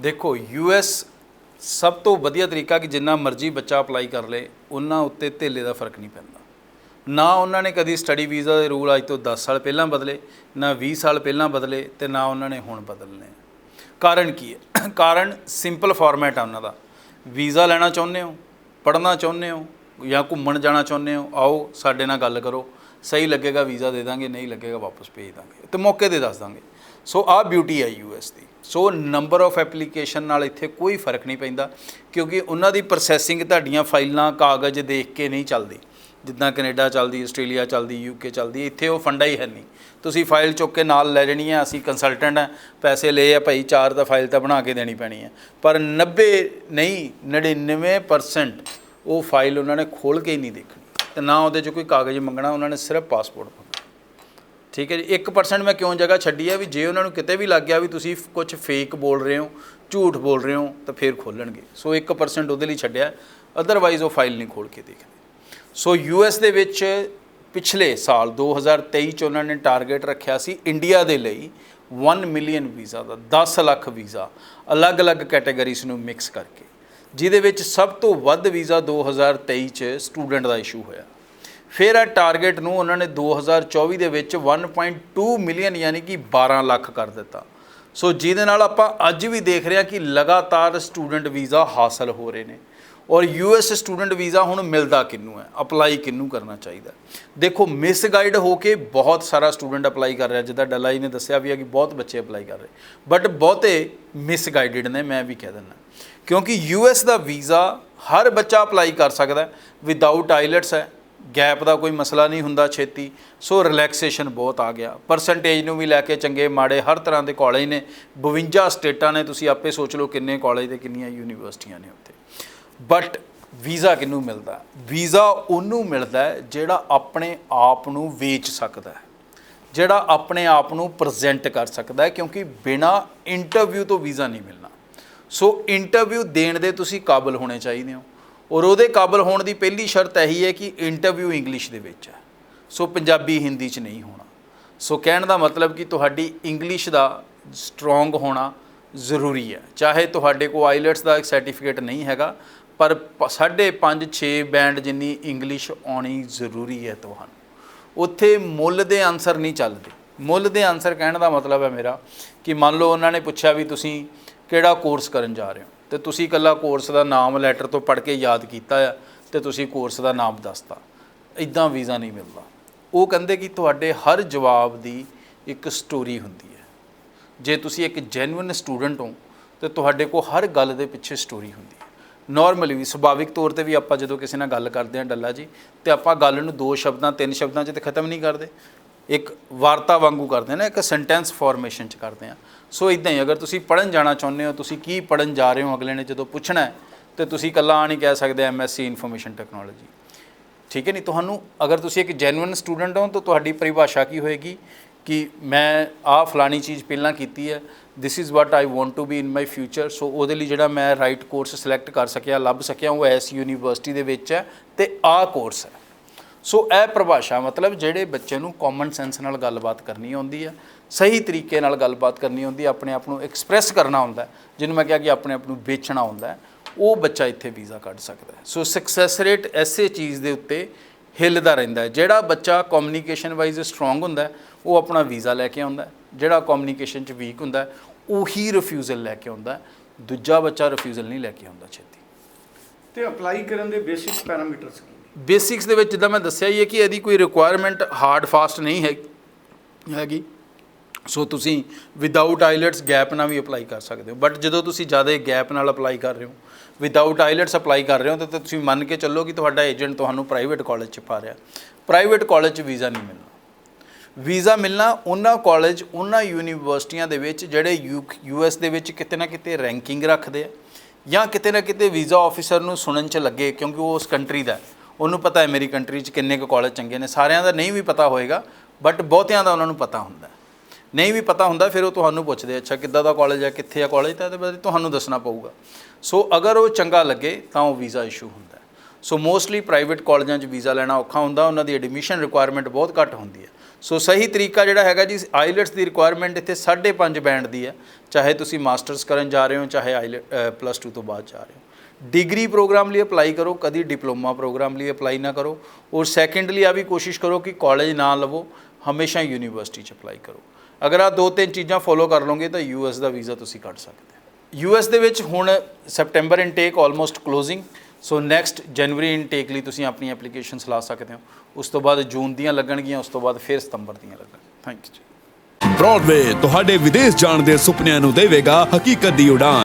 ਦੇਖੋ ਯੂਐਸ ਸਭ ਤੋਂ ਵਧੀਆ ਤਰੀਕਾ ਕਿ ਜਿੰਨਾ ਮਰਜ਼ੀ ਬੱਚਾ ਅਪਲਾਈ ਕਰ ਲੇ, ਉਹਨਾਂ ਉੱਤੇ ਧੇਲੇ ਦਾ ਫ਼ਰਕ ਨਹੀਂ ਪੈਂਦਾ। ਨਾ ਉਹਨਾਂ ਨੇ ਕਦੀ ਸਟੱਡੀ ਵੀਜ਼ਾ ਦੇ ਰੂਲ ਅੱਜ ਤੋਂ 10 ਸਾਲ ਪਹਿਲਾਂ ਬਦਲੇ, ਨਾ 20 ਸਾਲ ਪਹਿਲਾਂ ਬਦਲੇ ਤੇ ਨਾ ਉਹਨਾਂ ਨੇ ਹੁਣ ਬਦਲਨੇ। ਕਾਰਨ ਕੀ ਹੈ? ਕਾਰਨ ਸਿੰਪਲ ਫਾਰਮੈਟ ਆ ਉਹਨਾਂ ਦਾ। ਵੀਜ਼ਾ ਲੈਣਾ ਚਾਹੁੰਦੇ ਹੋ, ਪੜ੍ਹਨਾ ਚਾਹੁੰਦੇ ਹੋ ਜਾਂ ਘੁੰਮਣ ਜਾਣਾ ਚਾਹੁੰਦੇ ਹੋ, ਆਓ ਸਾਡੇ ਨਾਲ ਗੱਲ ਕਰੋ। ਸਹੀ ਲੱਗੇਗਾ, ਵੀਜ਼ਾ ਦੇ ਦਾਂਗੇ, ਨਹੀਂ ਲੱਗੇਗਾ, ਵਾਪਸ ਭੇਜ ਦਾਂਗੇ ਤੇ ਮੌਕੇ ਤੇ ਦੱਸ ਦਾਂਗੇ। ਸੋ ਆਹ ਬਿਊਟੀ ਹੈ ਯੂਐਸ ਦੀ। ਸੋ ਨੰਬਰ ਆਫ ਐਪਲੀਕੇਸ਼ਨ ਨਾਲ ਇੱਥੇ ਕੋਈ ਫ਼ਰਕ ਨਹੀਂ ਪੈਂਦਾ, ਕਿਉਂਕਿ ਉਹਨਾਂ ਦੀ ਪ੍ਰੋਸੈਸਿੰਗ ਤੁਹਾਡੀਆਂ ਫਾਈਲਾਂ, ਕਾਗਜ਼ ਦੇਖ ਕੇ ਨਹੀਂ ਚੱਲਦੀ। ਜਿੱਦਾਂ ਕੈਨੇਡਾ ਚੱਲਦੀ, ਆਸਟ੍ਰੇਲੀਆ ਚੱਲਦੀ ਯੂਕੇ ਚੱਲਦੀ, ਇੱਥੇ ਉਹ ਫੰਡਾ ਹੀ ਹੈ ਨਹੀਂ। ਤੁਸੀਂ ਫਾਈਲ ਚੁੱਕ ਕੇ ਨਾਲ ਲੈ ਜਾਣੀ ਹੈ, ਅਸੀਂ ਕੰਸਲਟੈਂਟ ਆ ਪੈਸੇ ਲਏ ਆ ਭਾਈ, ਚਾਰ ਤਾਂ ਫਾਈਲ ਤਾਂ ਬਣਾ ਕੇ ਦੇਣੀ ਪੈਣੀ ਹੈ। ਪਰ 90 ਨਹੀਂ 99% ਉਹ ਫਾਈਲ ਉਹਨਾਂ ਨੇ ਖੋਲ ਕੇ ਹੀ ਨਹੀਂ ਦੇਖਣੀ। ਤੇ ਨਾ ਉਹਦੇ 'ਚ ਕੋਈ ਕਾਗਜ਼ ਮੰਗਣਾ, ਉਹਨਾਂ ਨੇ ਸਿਰਫ ਪਾਸਪੋਰਟ ਮੰਗਣਾ। ਠੀਕ ਹੈ ਜੀ? 1% ਮੈਂ ਕਿਉਂ ਜਗ੍ਹਾ ਛੱਡੀ ਹੈ ਵੀ ਜੇ ਉਹਨਾਂ ਨੂੰ ਕਿਤੇ ਵੀ ਲੱਗ ਗਿਆ ਵੀ ਤੁਸੀਂ ਕੁਝ ਫੇਕ ਬੋਲ ਰਹੇ ਹੋ, ਝੂਠ ਬੋਲ ਰਹੇ ਹੋ, ਤਾਂ ਫਿਰ ਖੋਲਣਗੇ। ਸੋ 1% ਉਹਦੇ ਲਈ ਛੱਡਿਆ ਅਦਰਵਾਈਜ਼ ਉਹ ਫਾਈਲ ਨਹੀਂ ਖੋਲ ਕੇ ਦੇਖਦੇ। ਸੋ ਯੂਐਸ ਦੇ ਵਿੱਚ ਪਿਛਲੇ ਸਾਲ 2023 ਚ ਉਹਨਾਂ ਨੇ ਟਾਰਗੇਟ ਰੱਖਿਆ ਸੀ ਇੰਡੀਆ ਦੇ ਲਈ 1 ਮਿਲੀਅਨ ਵੀਜ਼ਾ ਦਾ 10 ਲੱਖ ਵੀਜ਼ਾ ਅਲੱਗ-ਅਲੱਗ ਕੈਟਾਗਰੀਜ਼ ਨੂੰ ਮਿਕਸ ਕਰਕੇ। ਜਿਹਦੇ ਵਿੱਚ ਸਭ ਤੋਂ ਵੱਧ ਵੀਜ਼ਾ 2023 ਚ ਸਟੂਡੈਂਟ ਦਾ ਇਸ਼ੂ ਹੋਇਆ। ਫਿਰ ਇਹ ਟਾਰਗੇਟ ਨੂੰ ਉਹਨਾਂ ਨੇ 2024 ਦੇ ਵਿੱਚ 1.2 ਮਿਲੀਅਨ ਯਾਨੀ ਕਿ 12 ਲੱਖ ਕਰ ਦਿੱਤਾ। ਸੋ ਜਿਹਦੇ ਨਾਲ ਆਪਾਂ ਅੱਜ ਵੀ ਦੇਖ ਰਹੇ ਹਾਂ ਕਿ ਲਗਾਤਾਰ ਸਟੂਡੈਂਟ ਵੀਜ਼ਾ ਹਾਸਲ ਹੋ ਰਹੇ ਨੇ। ਔਰ ਯੂਐਸ ਸਟੂਡੈਂਟ ਵੀਜ਼ਾ ਹੁਣ ਮਿਲਦਾ ਕਿੰਨੂੰ ਹੈ? ਅਪਲਾਈ ਕਿੰਨੂੰ ਕਰਨਾ ਚਾਹੀਦਾ ਦੇਖੋ ਮਿਸਗਾਈਡ ਹੋ ਕੇ ਬਹੁਤ ਸਾਰਾ ਸਟੂਡੈਂਟ ਅਪਲਾਈ ਕਰ ਰਿਹਾ। ਜਿੱਦਾਂ ਡਲਾਈ ਨੇ ਦੱਸਿਆ ਵੀ ਹੈ ਕਿ ਬਹੁਤ ਬੱਚੇ ਅਪਲਾਈ ਕਰ ਰਹੇ। ਬਟ ਬਹੁਤੇ ਮਿਸਗਾਈਡਡ ਨੇ, ਮੈਂ ਵੀ ਕਹਿ ਦਿੰਦਾ। ਕਿਉਂਕਿ ਯੂਐਸ ਦਾ ਵੀਜ਼ਾ ਹਰ ਬੱਚਾ ਅਪਲਾਈ ਕਰ ਸਕਦਾ ਵਿਦਆਊਟ ਆਈਲੈਟਸ ਹੈ। ਗੈਪ ਦਾ ਕੋਈ ਮਸਲਾ ਨਹੀਂ ਹੁੰਦਾ ਛੇਤੀ। ਸੋ ਰਿਲੈਕਸੇਸ਼ਨ ਬਹੁਤ ਆ ਗਿਆ। ਪਰਸੈਂਟੇਜ ਨੂੰ ਵੀ ਲੈ ਕੇ ਚੰਗੇ ਮਾੜੇ ਹਰ ਤਰ੍ਹਾਂ ਦੇ ਕਾਲਜ ਨੇ। 52 ਸਟੇਟਾਂ ਨੇ। ਤੁਸੀਂ ਆਪੇ ਸੋਚ ਲਓ ਕਿੰਨੇ ਕਾਲਜ ਤੇ ਕਿੰਨੀਆਂ ਯੂਨੀਵਰਸਿਟੀਆਂ ਨੇ ਉੱਥੇ। ਬਟ ਵੀਜ਼ਾ ਕਿਹਨੂੰ ਮਿਲਦਾ? ਵੀਜ਼ਾ ਉਹਨੂੰ ਮਿਲਦਾ ਜਿਹੜਾ ਆਪਣੇ ਆਪ ਨੂੰ ਵੇਚ ਸਕਦਾ ਹੈ। ਜਿਹੜਾ ਆਪਣੇ ਆਪ ਨੂੰ ਪ੍ਰੈਜ਼ੈਂਟ ਕਰ ਸਕਦਾ ਹੈ। ਕਿਉਂਕਿ ਬਿਨਾ ਇੰਟਰਵਿਊ ਤੋਂ ਵੀਜ਼ਾ ਨਹੀਂ ਮਿਲਣਾ। ਸੋ ਇੰਟਰਵਿਊ ਦੇਣ ਦੇ ਤੁਸੀਂ ਕਾਬਲ ਹੋਣੇ ਚਾਹੀਦੇ ਹੋ। ਔਰ ਉਹਦੇ ਕਾਬਲ ਹੋਣ ਦੀ ਪਹਿਲੀ ਸ਼ਰਤ ਇਹੀ ਹੈ ਕਿ ਇੰਟਰਵਿਊ ਇੰਗਲਿਸ਼ ਦੇ ਵਿੱਚ ਹੈ। ਸੋ ਪੰਜਾਬੀ ਹਿੰਦੀ 'ਚ ਨਹੀਂ ਹੋਣਾ। ਸੋ ਕਹਿਣ ਦਾ ਮਤਲਬ ਕਿ ਤੁਹਾਡੀ ਇੰਗਲਿਸ਼ ਦਾ ਸਟਰੋਂਗ ਹੋਣਾ ਜ਼ਰੂਰੀ ਹੈ। ਚਾਹੇ ਤੁਹਾਡੇ ਕੋਲ ਆਈਲੈਟਸ ਦਾ ਇੱਕ ਸਰਟੀਫਿਕੇਟ ਨਹੀਂ ਹੈਗਾ, ਪਰ 5.5 6 ਬੈਂਡ ਜਿੰਨੀ ਇੰਗਲਿਸ਼ ਆਉਣੀ ਜ਼ਰੂਰੀ ਹੈ ਤੁਹਾਨੂੰ। ਉੱਥੇ ਮੁੱਲ ਦੇ ਆਨਸਰ ਨਹੀਂ ਚੱਲਦੇ। ਮੁੱਲ ਦੇ ਆਨਸਰ ਕਹਿਣ ਦਾ ਮਤਲਬ ਹੈ ਮੇਰਾ ਕਿ ਮੰਨ ਲਓ ਉਹਨਾਂ ਨੇ ਪੁੱਛਿਆ ਵੀ ਤੁਸੀਂ ਕਿਹੜਾ ਕੋਰਸ ਕਰਨ ਜਾ ਰਹੇ ਹੋ। ਤੇ ਤੁਸੀਂ ਇਕੱਲਾ ਕੋਰਸ ਦਾ ਨਾਮ ਲੈਟਰ ਤੋਂ ਪੜ੍ਹ ਕੇ ਯਾਦ ਕੀਤਾ ਆ ਤੇ ਤੁਸੀਂ ਕੋਰਸ ਦਾ ਨਾਮ ਦੱਸਤਾ। ਇਦਾਂ ਵੀਜ਼ਾ ਨਹੀਂ ਮਿਲਦਾ। ਉਹ ਕਹਿੰਦੇ ਕਿ ਤੁਹਾਡੇ ਹਰ ਜਵਾਬ ਦੀ ਇੱਕ ਸਟੋਰੀ ਹੁੰਦੀ ਹੈ। ਜੇ ਤੁਸੀਂ ਇੱਕ ਜੈਨੂਇਨ ਸਟੂਡੈਂਟ ਹੋ, ਤੇ ਤੁਹਾਡੇ ਕੋਲ ਹਰ ਗੱਲ ਦੇ ਪਿੱਛੇ ਸਟੋਰੀ ਹੁੰਦੀ ਹੈ। ਨਾਰਮਲੀ ਵੀ, ਸੁਭਾਵਿਕ ਤੌਰ ਤੇ ਵੀ ਆਪਾਂ ਜਦੋਂ ਕਿਸੇ ਨਾਲ ਗੱਲ ਕਰਦੇ ਹਾਂ ਡੱਲਾ ਜੀ, ਤੇ ਆਪਾਂ ਗੱਲ ਨੂੰ ਦੋ ਸ਼ਬਦਾਂ, ਤਿੰਨ ਸ਼ਬਦਾਂ 'ਚ ਤੇ ਖਤਮ ਨਹੀਂ ਕਰਦੇ। ਇੱਕ ਵਾਰਤਾ ਵਾਂਗੂ ਕਰਦੇ ਹਾਂ ਨਾ, ਇੱਕ ਸੈਂਟੈਂਸ ਫਾਰਮੇਸ਼ਨ 'ਚ ਕਰਦੇ ਹਾਂ ਸੋ ਇਦਾਂ ਹੀ, ਅਗਰ ਤੁਸੀਂ ਪੜਨ ਜਾਣਾ ਚਾਹੁੰਦੇ ਹੋ, ਤੁਸੀਂ ਕੀ ਪੜਨ ਜਾ ਰਹੇ ਹੋ ਅਗਲੇ ਨੇ ਜਦੋਂ ਪੁੱਛਣਾ ਹੈ, ਤੇ ਤੁਸੀਂ ਇਕੱਲਾ ਆ ਨਹੀਂ ਕਹਿ ਸਕਦੇ ਐਮਐਸਸੀ ਇਨਫੋਰਮੇਸ਼ਨ ਟੈਕਨੋਲੋਜੀ ਠੀਕ ਹੈ ਨਹੀਂ ਤੁਹਾਨੂੰ, ਅਗਰ ਤੁਸੀਂ ਇੱਕ ਜੈਨੂਇਨ ਸਟੂਡੈਂਟ ਹੋ, ਤਾਂ ਤੁਹਾਡੀ ਪਰਿਭਾਸ਼ਾ ਕੀ ਹੋਏਗੀ? ਕਿ ਮੈਂ ਆਹ ਫਲਾਣੀ ਚੀਜ਼ ਪਹਿਲਾਂ ਕੀਤੀ ਹੈ this is what I want to be in my future so ਉਹਦੇ ਲਈ ਜਿਹੜਾ ਮੈਂ ਰਾਈਟ ਕੋਰਸ ਸਿਲੈਕਟ ਕਰ ਸਕਿਆ, ਲੱਭ ਸਕਿਆ, ਉਹ ਐਸ ਯੂਨੀਵਰਸਿਟੀ ਦੇ ਵਿੱਚ ਹੈ, ਤੇ ਆਹ ਕੋਰਸ ਹੈ। ਸੋ ਇਹ ਪਰਿਭਾਸ਼ਾ ਮਤਲਬ ਜਿਹੜੇ ਬੱਚੇ ਨੂੰ ਕਾਮਨ ਸੈਂਸ ਨਾਲ ਗੱਲਬਾਤ ਕਰਨੀ ਆਉਂਦੀ ਹੈ ਸਹੀ ਤਰੀਕੇ ਨਾਲ ਗੱਲਬਾਤ ਕਰਨੀ ਆਉਂਦੀ ਆਪਣੇ ਆਪ ਨੂੰ ਐਕਸਪ੍ਰੈਸ ਕਰਨਾ ਹੁੰਦਾ ਜਿਹਨੂੰ ਮੈਂ ਕਿਹਾ ਕਿ ਆਪਣੇ ਆਪ ਨੂੰ ਵੇਚਣਾ ਹੁੰਦਾ ਉਹ ਬੱਚਾ ਇੱਥੇ ਵੀਜ਼ਾ ਕੱਢ ਸਕਦਾ ਸੋ ਸਕਸੈਸ ਰੇਟ ਐਸੇ ਚੀਜ਼ ਦੇ ਉੱਤੇ ਹਿੱਲਦਾ ਰਹਿੰਦਾ ਹੈ, ਜਿਹੜਾ ਬੱਚਾ ਕਮਿਊਨੀਕੇਸ਼ਨ ਵਾਈਜ਼ ਸਟਰੋਂਗ ਹੁੰਦਾ ਉਹ ਆਪਣਾ ਵੀਜ਼ਾ ਲੈ ਕੇ ਆਉਂਦਾ ਜਿਹੜਾ ਕਮਿਊਨੀਕੇਸ਼ਨ 'ਚ ਵੀਕ ਹੁੰਦਾ ਉਹੀ ਰਿਫਿਊਜ਼ਲ ਲੈ ਕੇ ਆਉਂਦਾ ਦੂਜਾ ਬੱਚਾ ਰਿਫਿਊਜ਼ਲ ਨਹੀਂ ਲੈ ਕੇ ਆਉਂਦਾ ਛੇਤੀ। ਤੇ ਅਪਲਾਈ ਕਰਨ ਦੇ ਬੇਸਿਕ ਪੈਰਾਮੀਟਰਸ ਬੇਸਿਕਸ ਦੇ ਵਿੱਚ ਜਿੱਦਾਂ ਮੈਂ ਦੱਸਿਆ ਹੀ ਹੈ ਕਿ ਇਹਦੀ ਕੋਈ ਰਿਕੁਆਇਰਮੈਂਟ ਹਾਰਡ ਫਾਸਟ ਨਹੀਂ ਹੈ ਹੈਗੀ। ਸੋ ਤੁਸੀਂ ਵਿਦਆਊਟ ਆਈਲੈਟਸ ਗੈਪ ਨਾਲ ਵੀ ਅਪਲਾਈ ਕਰ ਸਕਦੇ ਹੋ। ਬਟ ਜਦੋਂ ਤੁਸੀਂ ਜ਼ਿਆਦਾ ਗੈਪ ਨਾਲ ਅਪਲਾਈ ਕਰ ਰਹੇ ਹੋ ਵਿਦਆਊਟ ਆਈਲੈਟਸ ਅਪਲਾਈ ਕਰ ਰਹੇ ਹੋ, ਤਾਂ ਤੁਸੀਂ ਮੰਨ ਕੇ ਚੱਲੋ ਕਿ ਤੁਹਾਡਾ ਏਜੰਟ ਤੁਹਾਨੂੰ ਪ੍ਰਾਈਵੇਟ ਕਾਲਜ 'ਚ ਪਾ ਰਿਹਾ। ਪ੍ਰਾਈਵੇਟ ਕਾਲਜ 'ਚ ਵੀਜ਼ਾ ਨਹੀਂ ਮਿਲਣਾ। ਵੀਜ਼ਾ ਮਿਲਣਾ ਉਹਨਾਂ ਕਾਲਜ ਉਹਨਾਂ ਯੂਨੀਵਰਸਿਟੀਆਂ ਦੇ ਵਿੱਚ ਜਿਹੜੇ ਯੂ ਐਸ ਦੇ ਵਿੱਚ ਕਿਤੇ ਨਾ ਕਿਤੇ ਰੈਂਕਿੰਗ ਰੱਖਦੇ ਆ ਜਾਂ ਕਿਤੇ ਨਾ ਕਿਤੇ ਵੀਜ਼ਾ ਆਫੀਸਰ ਨੂੰ ਸੁਣਨ 'ਚ ਲੱਗੇ ਕਿਉਂਕਿ ਉਹ ਉਸ ਕੰਟਰੀ ਦਾ ਹੈ। ਉਹਨੂੰ ਪਤਾ ਹੈ ਮੇਰੀ ਕੰਟਰੀ 'ਚ ਕਿੰਨੇ ਕੁ ਕਾਲਜ ਚੰਗੇ ਨੇ, ਸਾਰਿਆਂ ਦਾ ਨਹੀਂ ਵੀ ਪਤਾ ਹੋਏਗਾ ਬਟ ਬਹੁਤਿਆਂ ਦਾ ਉਹਨਾਂ ਨੂੰ ਪਤਾ ਹੁੰਦਾ ਨਹੀਂ ਵੀ ਪਤਾ ਹੁੰਦਾ, ਫਿਰ ਉਹ ਤੁਹਾਨੂੰ ਪੁੱਛਦੇ ਅੱਛਾ ਕਿੱਦਾਂ ਦਾ ਕਾਲਜ ਹੈ ਕਿੱਥੇ ਆ ਕਾਲਜ ਤਾਂ ਇਹਦੇ ਬਾਰੇ ਤੁਹਾਨੂੰ ਦੱਸਣਾ ਪਊਗਾ। ਸੋ ਅਗਰ ਉਹ ਚੰਗਾ ਲੱਗੇ, ਤਾਂ ਉਹ ਵੀਜ਼ਾ ਇਸ਼ੂ ਹੁੰਦਾ ਸੋ ਮੋਸਟਲੀ ਪ੍ਰਾਈਵੇਟ ਕਾਲਜਾਂ 'ਚ ਵੀਜ਼ਾ ਲੈਣਾ ਔਖਾ ਹੁੰਦਾ, ਉਹਨਾਂ ਦੀ ਐਡਮਿਸ਼ਨ ਰਿਕੁਆਇਰਮੈਂਟ ਬਹੁਤ ਘੱਟ ਹੁੰਦੀ ਹੈ। ਸੋ ਸਹੀ ਤਰੀਕਾ ਜਿਹੜਾ ਹੈਗਾ ਜੀ ਆਈਲੈਟਸ ਦੀ ਰਿਕੁਆਇਰਮੈਂਟ ਇੱਥੇ 5.5 ਬੈਂਡ ਦੀ ਹੈ, ਚਾਹੇ ਤੁਸੀਂ ਮਾਸਟਰਸ ਕਰਨ ਜਾ ਰਹੇ ਹੋ, ਚਾਹੇ ਆਈਲੈਟ ਪਲੱਸ 2 ਤੋਂ ਬਾਅਦ ਜਾ ਰਹੇ ਹੋ। ਡਿਗਰੀ ਪ੍ਰੋਗਰਾਮ ਲਈ ਅਪਲਾਈ ਕਰੋ, ਕਦੀ ਡਿਪਲੋਮਾ ਪ੍ਰੋਗਰਾਮ ਲਈ ਅਪਲਾਈ ਨਾ ਕਰੋ ਔਰ ਸੈਕੰਡਲੀ ਆ ਵੀ ਕੋਸ਼ਿਸ਼ ਕਰੋ ਕਿ ਕਾਲਜ ਨਾ ਲਵੋ, ਹਮੇਸ਼ਾ ਯੂਨੀਵਰਸਿਟੀ 'ਚ ਅਪਲਾਈ ਕਰੋ। ਅਗਰ ਆ ਦੋ ਤਿੰਨ ਚੀਜ਼ਾਂ ਫੋਲੋ ਕਰ ਲਓਗੇ ਤਾਂ ਯੂਐਸ ਦਾ ਵੀਜ਼ਾ ਤੁਸੀਂ ਕੱਢ ਸਕਦੇ ਹੋ। ਯੂਐਸ ਦੇ ਵਿੱਚ ਹੁਣ September intake almost closing so next ਜਨਵਰੀ ਇਨਟੇਕ ਲਈ ਤੁਸੀਂ ਆਪਣੀ ਐਪਲੀਕੇਸ਼ਨਸ ਲਾ ਸਕਦੇ ਹੋ। ਉਸ ਤੋਂ ਬਾਅਦ ਜੂਨ ਦੀਆਂ ਲੱਗਣਗੀਆਂ, ਉਸ ਤੋਂ ਬਾਅਦ ਫਿਰ ਸਤੰਬਰ ਦੀਆਂ ਲੱਗਣਗੀਆਂ। ਥੈਂਕ ਯੂ ਜੀ। ਬ੍ਰੌਡਵੇ ਤੁਹਾਡੇ ਵਿਦੇਸ਼ ਜਾਣ ਦੇ ਸੁਪਨਿਆਂ ਨੂੰ ਦੇਵੇਗਾ ਹਕੀਕਤ ਦੀ ਉਡਾਨ।